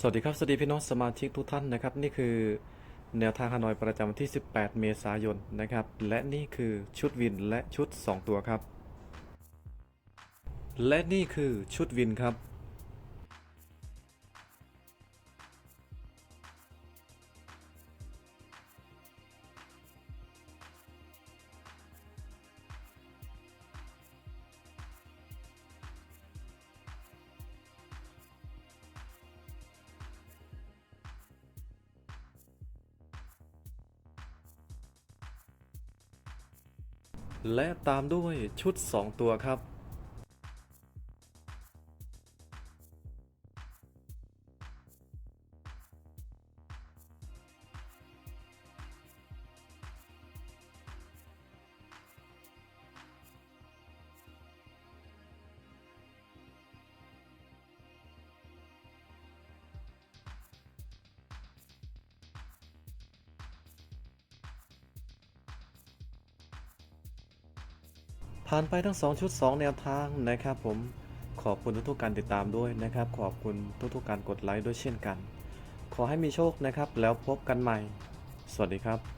สวัสดีครับ สวัสดีพี่น้องสมาชิกทุกท่านนะครับ นี่คือแนวทางฮานอยประจำวันที่ 18 เมษายนนะครับ และนี่คือชุดวินและชุด 2 ตัวครับ และนี่คือชุดวินครับ และตามด้วยชุด 2 ตัวครับ ผ่านไปทั้ง 2 ชุด 2 แนวทางนะครับผมขอบคุณทุกๆการติดตามด้วยนะครับ ขอบคุณทุกๆการกดไลค์ด้วยเช่นกัน ขอให้มีโชคนะครับ แล้วพบกันใหม่ สวัสดีครับ